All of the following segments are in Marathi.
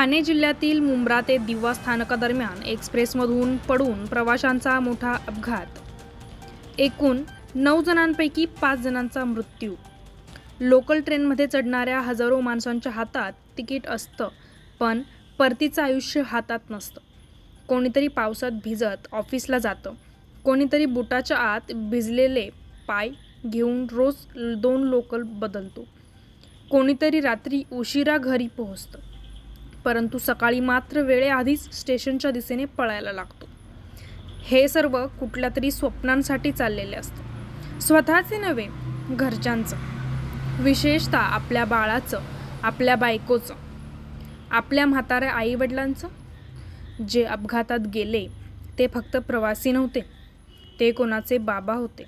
ठाणे जिल्ह्यातील मुंब्रा ते दिवा स्थानकादरम्यान एक्सप्रेसमधून पडून प्रवाशांचा मोठा अपघात. एकूण नऊ जणांपैकी पाच जणांचा मृत्यू. लोकल ट्रेनमध्ये चढणाऱ्या हजारो माणसांच्या हातात तिकीट असतं पण परतीचं आयुष्य हातात नसतं. कोणीतरी पावसात भिजत ऑफिसला जातं. कोणीतरी बुटाच्या आत भिजलेले पाय घेऊन रोज दोन लोकल बदलतो. कोणीतरी रात्री उशिरा घरी पोहोचतं. परंतु सकाळी मात्र वेळेआधीच स्टेशनच्या दिशेने पळायला लागतो. हे सर्व कुठल्या तरी स्वप्नांसाठी चाललेले असतं. स्वतःचे नव्हे घरच्यांचं. विशेषतः आपल्या बाळाचं आपल्या बायकोचं आपल्या म्हाताऱ्या आईवडिलांचं. जे अपघातात गेले ते फक्त प्रवासी नव्हते. ते कोणाचे बाबा होते.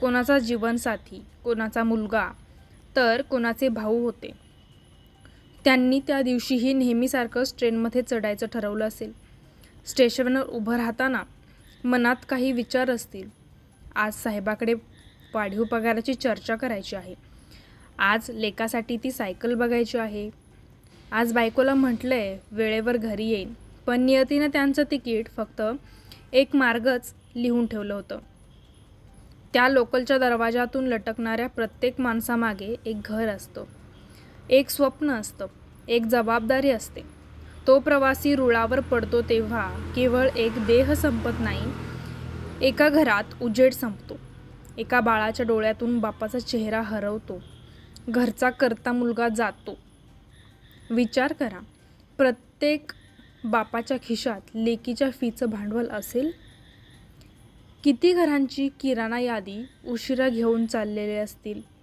कोणाचा जीवनसाथी कोणाचा मुलगा तर कोणाचे भाऊ होते. त्यांनी त्या दिवशीही नेहमीसारखंच ट्रेनमध्ये चढायचं ठरवलं असेल. स्टेशनवर उभं राहताना मनात काही विचार असतील. आज साहेबाकडे वाढीव पगाराची चर्चा करायची आहे. आज लेकासाठी ती सायकल बघायची आहे. आज बायकोला म्हटलं आहे वेळेवर घरी येईन. पण नियतीनं त्यांचं तिकीट फक्त एक मार्गच लिहून ठेवलं होतं. त्या लोकलच्या दरवाजातून लटकणाऱ्या प्रत्येक माणसामागे एक घर असतं. एक स्वप्न असतं एक जबाबदारी असते. तो प्रवासी रुळावर पडतो तेव्हा केवळ एक देह संपत नाही एका घरात उजेड संपतो. एका बाळाच्या डोळ्यातून बापाचा चेहरा हरवतो. घरचा करता मुलगा जातो. विचार करा प्रत्येक बापाच्या खिशात लेकीच्या फीचं भांडवल असेल? किती घरांची किराणा यादी उशिरा घेऊन चाललेले असतील?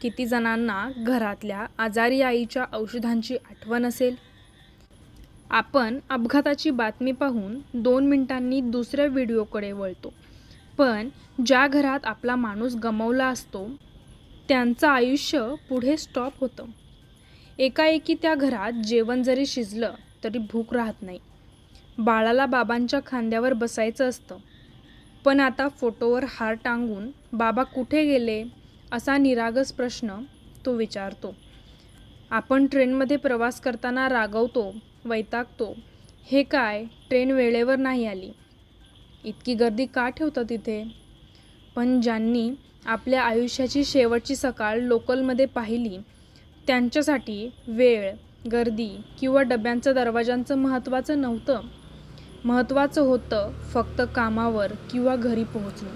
किती जणांना घरातल्या आजारी आईच्या औषधांची आठवण असेल? आपण अपघाताची बातमी पाहून दोन मिनिटांनी दुसऱ्या व्हिडिओकडे वळतो. पण ज्या घरात आपला माणूस गमावला असतो त्यांचं आयुष्य पुढे स्टॉप होतं. एकाएकी त्या घरात जेवण जरी शिजलं तरी भूक राहत नाही. बाळाला बाबांच्या खांद्यावर बसायचं असतं. पण आता फोटोवर हार टांगून बाबा कुठे गेले? असा निरागस प्रश्न तो विचारतो. आपण ट्रेनमध्ये प्रवास करताना रागवतो वैतागतो. हे काय? ट्रेन वेळेवर नाही आली. इतकी गर्दी का ठेवतं तिथे पण ज्यांनी आपल्या आयुष्याची शेवटची सकाळ लोकलमध्ये पाहिली त्यांच्यासाठी वेळ गर्दी किंवा डब्यांचं दरवाजांचं महत्त्वाचं नव्हतं. महत्त्वाचं होतं फक्त कामावर किंवा घरी पोहोचणं.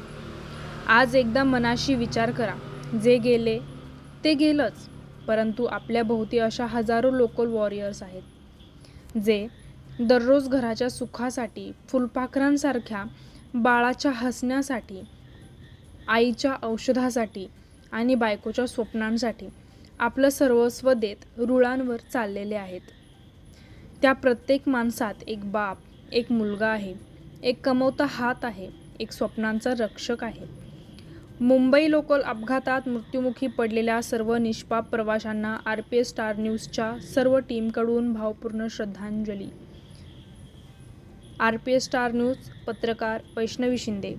आज एकदा मनाशी विचार करा. जे गेले ते गेलंच. परंतु आपल्या भोवती अशा हजारो लोकल वॉरियर्स आहेत जे दररोज घराच्या सुखासाठी फुलपाखरांसारख्या बाळाच्या हसण्यासाठी आईच्या औषधासाठी आणि बायकोच्या स्वप्नांसाठी आपलं सर्वस्व देत रुळांवर चाललेले आहेत. त्या प्रत्येक माणसात एक बाप एक मुलगा आहे एक कमवता हात आहे एक स्वप्नांचा रक्षक आहे. मुंबई लोकल अपघातात मृत्युमुखी पडलेल्या सर्व निष्पाप प्रवाशांना आर पी एस स्टार न्यूजच्या सर्व टीमकडून भावपूर्ण श्रद्धांजली. R P S star news पत्रकार वैष्णवी शिंदे.